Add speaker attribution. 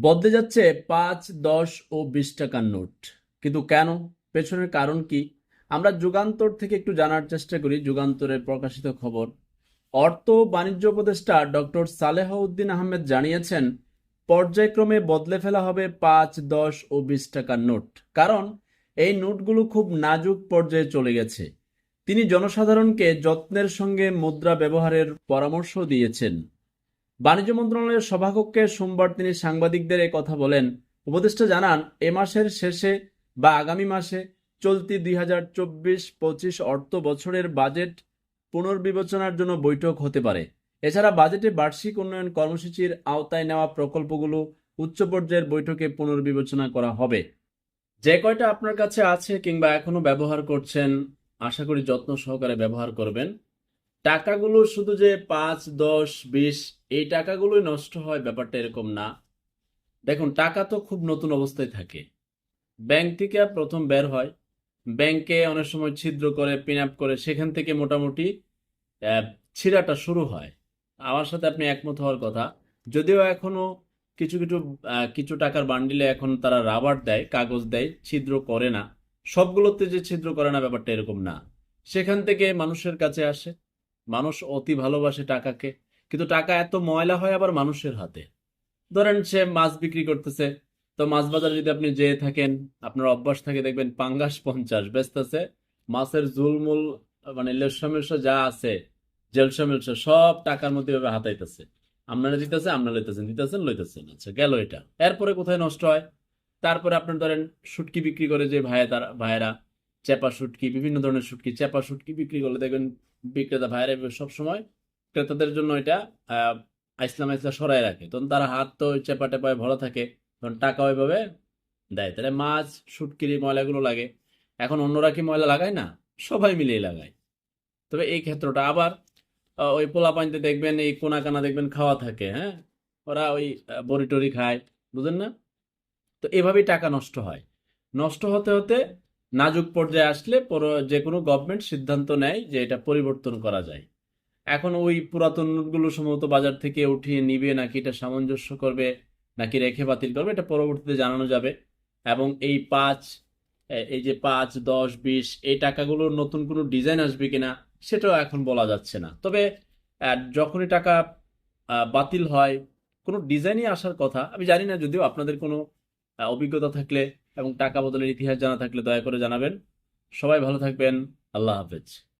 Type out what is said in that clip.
Speaker 1: বদলে যাচ্ছে পাঁচ, দশ ও বিশ টাকার নোট। কিন্তু কেন? পেছনের কারণ কি? আমরা যুগান্তর থেকে একটু জানার চেষ্টা করি যুগান্তরের প্রকাশিত খবর। অর্থ বাণিজ্য উপদেষ্টা ডক্টর সালেহ উদ্দিন আহমেদ জানিয়েছেন, পর্যায়ক্রমে বদলে ফেলা হবে পাঁচ, দশ ও বিশ টাকার নোট। কারণ এই নোটগুলো খুব নাজুক পর্যায়ে চলে গেছে। তিনি জনসাধারণকে যত্নের সঙ্গে মুদ্রা ব্যবহারের পরামর্শ দিয়েছেন। বাণিজ্য মন্ত্রণালয়ের সভাকক্ষে সোমবার তিনি সাংবাদিকদের এ কথা বলেন। উপদেষ্টা জানান, এ মাসের শেষে বা আগামী মাসে চলতি দুই হাজার চব্বিশ পঁচিশ অর্থ বছরের বাজেট পুনর্বিবেচনার জন্য বৈঠক হতে পারে। এছাড়া বাজেটে বার্ষিক উন্নয়ন কর্মসূচির আওতায় নেওয়া প্রকল্পগুলো উচ্চ পর্যায়ের বৈঠকে পুনর্বিবেচনা করা হবে। যে কয়টা আপনার কাছে আছে কিংবা এখনও ব্যবহার করছেন, আশা করি যত্ন সহকারে ব্যবহার করবেন। টাকাগুলো শুধু যে পাঁচ, দশ, বিশ, এই টাকাগুলোই নষ্ট হয়, ব্যাপারটা এরকম না। দেখুন, টাকা তো খুব নতুন অবস্থায় থাকে। ব্যাংক থেকে প্রথম বের হয়। ব্যাংকে অনেক সময় ছিদ্র করে পিন আপ করে, সেখান থেকে মোটামুটি ছিঁড়াটা শুরু হয়। আমার সাথে আপনি একমত হওয়ার কথা। যদিও এখনও কিছু কিছু কিছু টাকার বান্ডিলে এখন তারা রাবার দেয়, কাগজ দেয়, ছিদ্র করে না। সবগুলোতে যে ছিদ্র করে না, ব্যাপারটা এরকম না। সেখান থেকে মানুষের কাছে আসে। মানুষ অতি ভালোবাসে টাকাকে, কিন্তু টাকা এত ময়লা হয় আবার মানুষের হাতে। ধরেন সে মাছ বিক্রি করতেছে, তো মাছ বাজারে যদি আপনি যেয়ে থাকেন, আপনার অভ্যাস থাকে দেখবেন পাঙ্গাস পঞ্চাশ বেচতেছে মাছের ঝুলমুল মানে লেসামেলসা যা আছে, জেলসা মেলসা সব টাকার মধ্যে এভাবে হাতাইতেছে। আপনারা দিতেছে, আপনারা লইতেছেন, দিতেছেন, লইতেছেন আচ্ছা গেল এটা। এরপরে কোথায় নষ্ট হয়? তারপরে আপনার ধরেন শুটকি বিক্রি করে যে ভাইয়া তারা, ভাইয়েরা চেপা শুটকি, বিভিন্ন ধরনের শুটকি, চেপা শুটকি বিক্রি করলে দেখবেন বিক্রেতা ভাইয়েরা সব সময় ক্রেতাদের জন্য এটা আইসলাম আইসলা সরাই রাখে। তখন তারা হাত তো চেপা টেপায় ভরা থাকে, তখন টাকা ওইভাবে দেয়। তাহলে মাছ, শুটকির ময়লাগুলো লাগে। এখন অন্যরা কি ময়লা লাগায় না? সবাই মিলেই লাগায়। তবে এই ক্ষেত্রটা আবার ওই পোলা পানিতে দেখবেন, এই কোনা কানা দেখবেন খাওয়া থাকে হ্যাঁ? ওরা ওই বড়ি টড়ি খায়, বুঝেন না? তো এভাবেই টাকা নষ্ট হয়। নষ্ট হতে হতে নাজুক পর্যায়ে আসলে যে কোনো গভর্নমেন্ট সিদ্ধান্ত নেয় যে এটা পরিবর্তন করা যায়। এখন ওই পুরাতন নোটগুলো সম্ভবত বাজার থেকে উঠিয়ে নিবে নাকি এটা সামঞ্জস্য করবে, নাকি রেখে বাতিল করবে, এটা পরবর্তীতে জানানো যাবে। এবং এই পাঁচ এই যে পাঁচ, দশ, বিশ, এই টাকাগুলোর নতুন কোনো ডিজাইন আসবে কিনা, সেটাও এখন বলা যাচ্ছে না। তবে যখনই টাকা বাতিল হয়, কোনো ডিজাইনই আসার কথা, আমি জানি না, যদিও আপনাদের কোনো অভিজ্ঞতা থাকলে এবং টাকা বদলের ইতিহাস জানা থাকলে দয়া করে জানাবেন। সবাই ভালো থাকবেন। আল্লাহ হাফেজ।